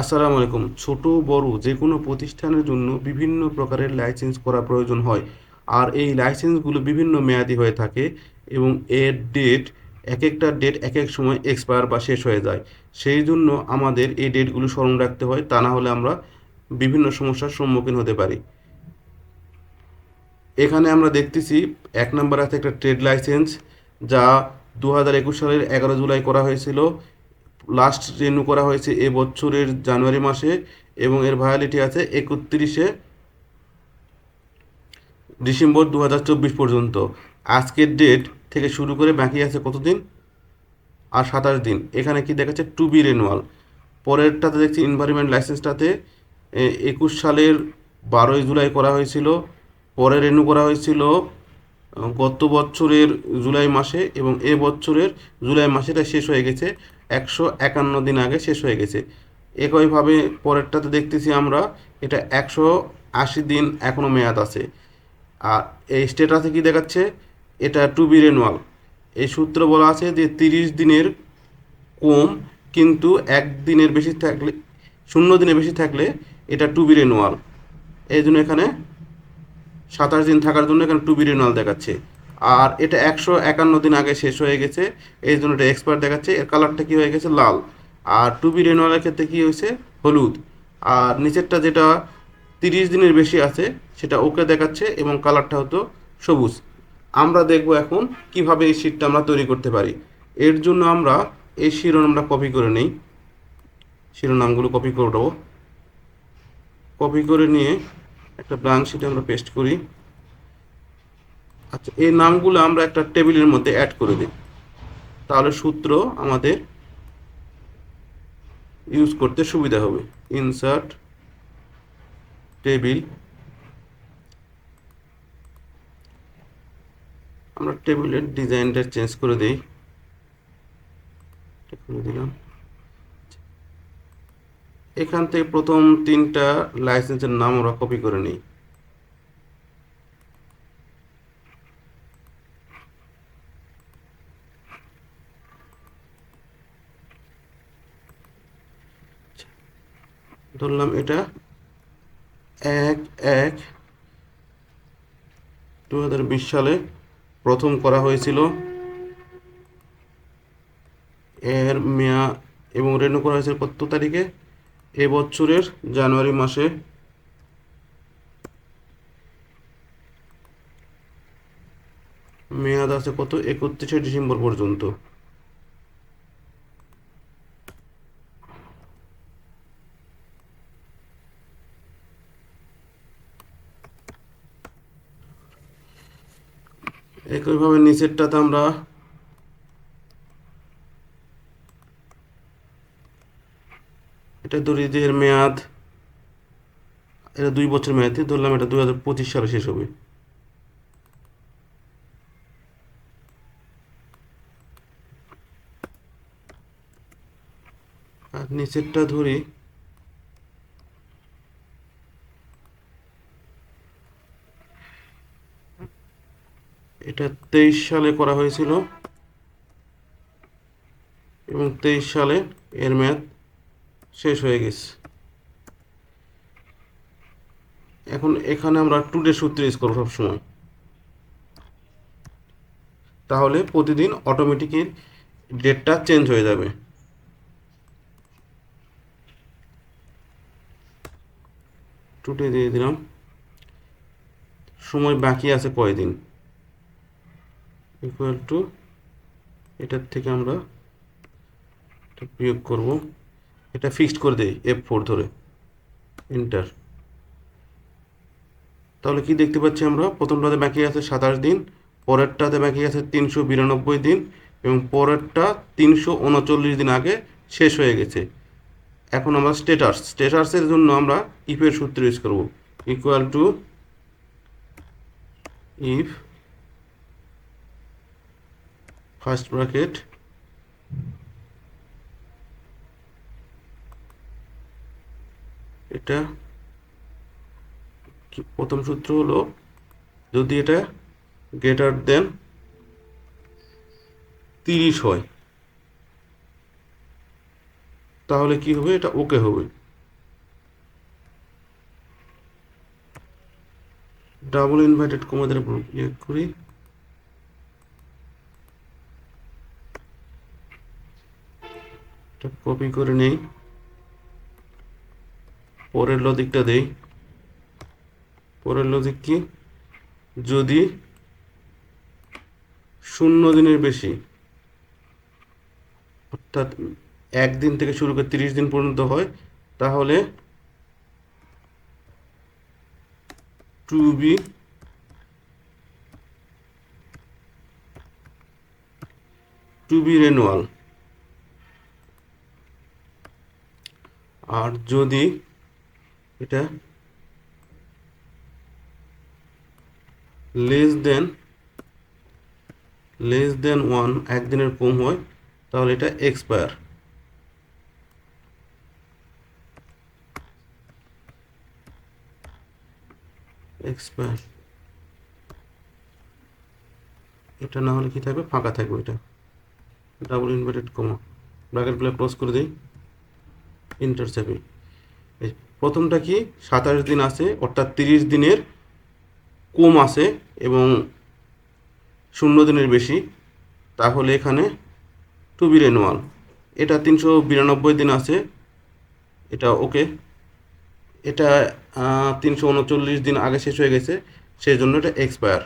আসসালামু আলাইকুম। ছোট, বড় যে কোনো প্রতিষ্ঠানের জন্য বিভিন্ন প্রকারের লাইসেন্স করা প্রয়োজন হয়। আর এই লাইসেন্সগুলো বিভিন্ন মেয়াদি হয়ে থাকে এবং এর ডেট এক একটা ডেট এক এক সময় এক্সপায়ার বা শেষ হয়ে যায়। সেই জন্য আমাদের এই ডেটগুলো স্মরণ রাখতে হয়, তা না হলে আমরা বিভিন্ন সমস্যার সম্মুখীন হতে পারি। এখানে আমরা দেখতেছি, এক নম্বর আছে একটা ট্রেড লাইসেন্স, যা দু হাজার একুশ সালের এগারো জুলাই করা হয়েছিল। লাস্ট রিনিউ করা হয়েছে এ বছরের জানুয়ারি মাসে এবং এর ভ্যালিডিটি আছে একত্রিশে ডিসেম্বর দু হাজার চব্বিশ পর্যন্ত। আজকের ডেট থেকে শুরু করে বাকি আছে কতদিন? আর সাতাশ দিন। এখানে কি দেখাচ্ছে? টু বি রেনুয়াল পরেরটাতে দেখছি এনভায়রনমেন্ট লাইসেন্সটাতে একুশ সালের বারোই জুলাই করা হয়েছিল। পরে রেনু করা হয়েছিল গত বছরের জুলাই মাসে এবং এ বছরের জুলাই মাসে এটা শেষ হয়ে গেছে। একশো একান্ন দিন আগে শেষ হয়ে গেছে। একইভাবে পরেরটাতে দেখতেছি আমরা, এটা একশো আশি দিন এখনও মেয়াদ আছে। আর এই স্টেটাসে কি দেখাচ্ছে? এটা টু বি রেনুয়াল এই সূত্র বলা আছে যে তিরিশ দিনের কম, কিন্তু এক দিনের বেশি থাকলে, শূন্য দিনের বেশি থাকলে এটা টু বি রেনুয়াল এই জন্য এখানে সাতাশ দিন থাকার জন্য এখানে টু বি রেনুয়াল দেখাচ্ছে। আর এটা একশো একান্ন দিন আগে শেষ হয়ে গেছে। এই জন্য এটা এক্সপায়ার দেখাচ্ছে। এর কালারটা কী হয়ে গেছে? লাল। আর টু বি রেনুয়ালের ক্ষেত্রে কী হয়েছে? হলুদ। আর নিচেরটা যেটা তিরিশ দিনের বেশি আছে, সেটা ওকে দেখাচ্ছে এবং কালারটা হতো সবুজ। আমরা দেখব এখন কীভাবে এই শীটটা আমরা তৈরি করতে পারি। এর জন্য আমরা এই শিরোনামটা কপি করে নেই। শিরোনামগুলো কপি করে দেবো কপি করে নিয়ে একটা ব্ল্যাঙ্ক শিটে আমরা পেস্ট করি। আচ্ছা এই নামগুলো আমরা একটা টেবিলের মধ্যে অ্যাড করে দিই। তাহলে সূত্র আমাদের ইউজ করতে সুবিধা হবে। ইনসার্ট টেবিল আমরা টেবিলের ডিজাইনটা চেঞ্জ করে দিই। দিলাম। এখান থেকে প্রথম তিনটা লাইসেন্সের নাম আমরা কপি করে নিই। ধরলাম এটা এক এক। দু সালে প্রথম করা হয়েছিল। এর মেয়া এবং রেনু করা হয়েছিল কত তারিখে? এবছরের জানুয়ারি মাসে। মেয়াদ আছে কত? একত্রিশে ডিসেম্বর পর্যন্ত। একইভাবে নিচেরটাতে আমরা এটা এর মেয়াদ, এটা দুই বছর মেয়াদি ধরলাম এটা দুই হাজার পঁচিশ সালে শেষ হবে। আর নিচেরটা ধরি এটা তেইশ সালে করা হয়েছিল। এবং তেইশ সালে এর মেয়াদ শেষ হয়ে গেছে। এখন এখানে আমরা টুডে সূত্র ইউজ করব সবসময়। তাহলে প্রতিদিন অটোমেটিকই ডেটটা চেঞ্জ হয়ে যাবে। টুডে দিয়ে দিলাম। সময় বাকি আছে কয়দিন? ইকুয়াল টু এটার থেকে আমরা বিয়োগ করব। এটা ফিক্সড করে দেই এফ ফোর ধরে। এন্টার তাহলে কি দেখতে পাচ্ছি আমরা? প্রথমটাতে বাকি আছে সাতাশ দিন, পরেরটাতে বাকি আছে তিনশো বিরানব্বই দিন এবং পরেরটা তিনশো উনচল্লিশ দিন আগে শেষ হয়ে গেছে। এখন আমরা স্টেটাস স্টেটাসের জন্য আমরা ইফের সূত্র ইউজ করব। Equal to if first bracket এটা প্রথম সূত্র হলো, যদি এটা গ্রেটার দেন তিরিশ হয়, তাহলে কি হবে? এটা ওকে হবে। ডাবল ইনভার্টেড কমাদের ইয়ে করি। কপি করে নেই। পরের লজিকটা দেই। পরের লজিক কি? যদি শূন্য দিনের বেশি, অর্থাৎ একদিন থেকে শুরু করে তিরিশ দিন পর্যন্ত হয়, তাহলে to be to be renewal. আর যদি এটা less than less than one একদিনের কম হয়, তাহলে এটা এক্সপায়ার এক্সপায়ার এটা না হলে কি থাকবে? ফাঁকা থাকবে এটা double inverted comma bracket play close করে দিই। ইন্টার চাপি এই প্রথমটা কি? সাতাশ দিন আছে, অর্থাৎ তিরিশ দিনের কম আছে এবং শূন্য দিনের বেশি। তাহলে এখানে টু বি রেনুয়াল এটা তিনশো বিরানব্বই দিন আছে। এটা ওকে এটা তিনশো উনচল্লিশ দিন আগে শেষ হয়ে গেছে সেই জন্য এটা এক্সপায়ার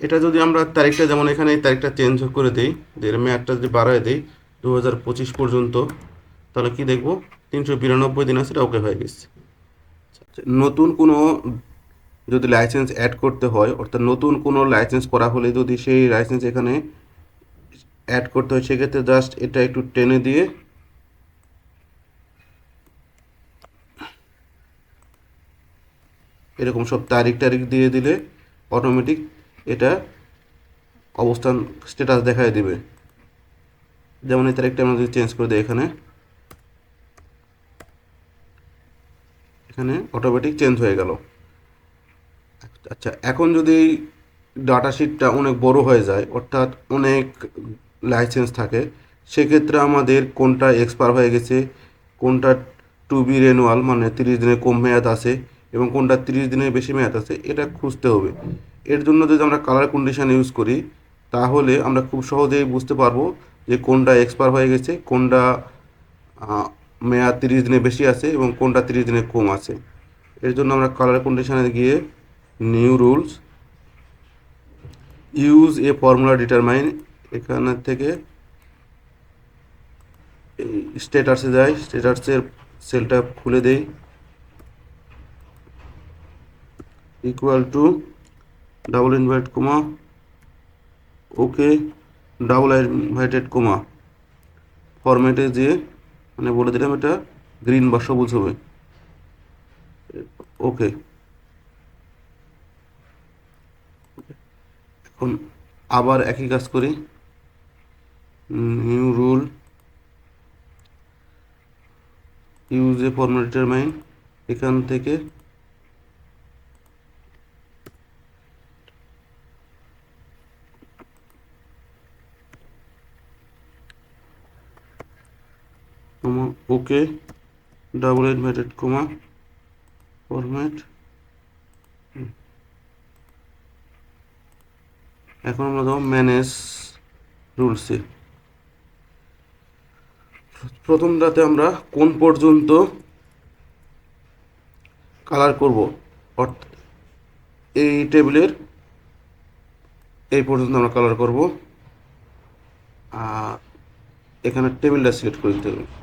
এটা যদি আমরা তারিখটা যেমন এখানে এই তারিখটা চেঞ্জ করে দিই, যে মেয়াদটা যদি বাড়ায় দিই দু পঁচিশ পর্যন্ত তাহলে কি দেখব? তিনশো বিরানব্বই দিন আছে ওকে হয়ে গেছে। নতুন কোনো যদি লাইসেন্স অ্যাড করতে হয়, অর্থাৎ নতুন কোনো লাইসেন্স করা হলে যদি সেই লাইসেন্স এখানে অ্যাড করতে হয়, সেক্ষেত্রে জাস্ট এটা একটু টেনে দিয়ে এরকম সব তারিখ তারিখ দিয়ে দিলে অটোমেটিক এটা অবস্থান স্ট্যাটাস দেখায় দিবে। যেমন এই তারিখটা আমরা যদি চেঞ্জ করে দিই এখানে। এখানে অটোমেটিক চেঞ্জ হয়ে গেল। আচ্ছা এখন যদি ডাটা শিটটা অনেক বড় হয়ে যায়, অর্থাৎ অনেক লাইসেন্স থাকে, সেক্ষেত্রে আমাদের কোনটা এক্সপায়ার হয়ে গেছে, কোনটা টু বি রেনুয়াল মানে তিরিশ দিনের কম মেয়াদ আছে, এবং কোনটা তিরিশ দিনের বেশি মেয়াদ আছে, এটা খুঁজতে হবে। এর জন্য যদি আমরা কালার কন্ডিশন ইউজ করি, তাহলে আমরা খুব সহজেই বুঝতে পারব যে কোনটা এক্সপায়ার হয়ে গেছে, কোনটা মেয়াদ তিরিশ দিনে বেশি আছে এবং কোনটা তিরিশ দিনে কম আছে। এর জন্য আমরা কালার কন্ডিশনে গিয়ে new rules use a formula determine এখানে থেকে স্টেটাসে যাই স্টেটাসের সেলটা খুলে দেই। Equal to double invert comma okay double inverted comma ফরম্যাটে যেয়ে মানে বলে দিলাম এটা গ্রিন বা সবুজ হবে। ওকে। এখন আবার একই কাজ করি। New rule. Use a formula determine. এখান থেকে comma okay double inverted comma format এখন আমরা দেবো ম্যানেজ রুলসে প্রথমটাতে আমরা কোন পর্যন্ত কালার করব? অর্থাৎ এই টেবিলের এই পর্যন্ত আমরা কালার করব। আর এখানে টেবিলটা সিলেক্ট করে দিতে হবে।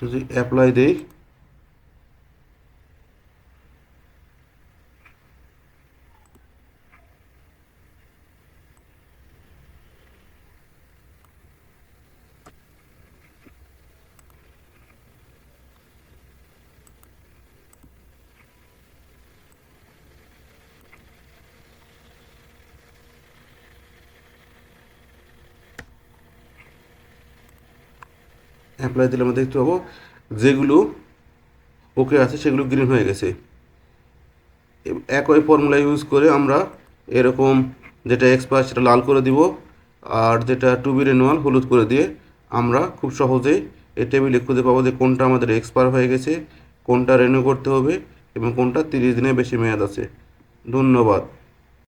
যদি অ্যাপ্লাই দেই অ্যাপ্লাই দিলে আমরা দেখতে পাবো যেগুলো ওকে আছে, সেগুলো গ্রিন হয়ে গেছে। একই ফর্মুলা ইউজ করে আমরা এরকম যেটা এক্সপায়ার সেটা লাল করে দিব আর যেটা টু বি রেনুয়াল হলুদ করে দিয়ে আমরা খুব সহজেই এই টেবিলে খুঁজে পাবো যে কোনটা আমাদের এক্সপায়ার হয়ে গেছে, কোনটা রেনিউ করতে হবে এবং কোনটা তিরিশ দিনের বেশি মেয়াদ আছে। ধন্যবাদ।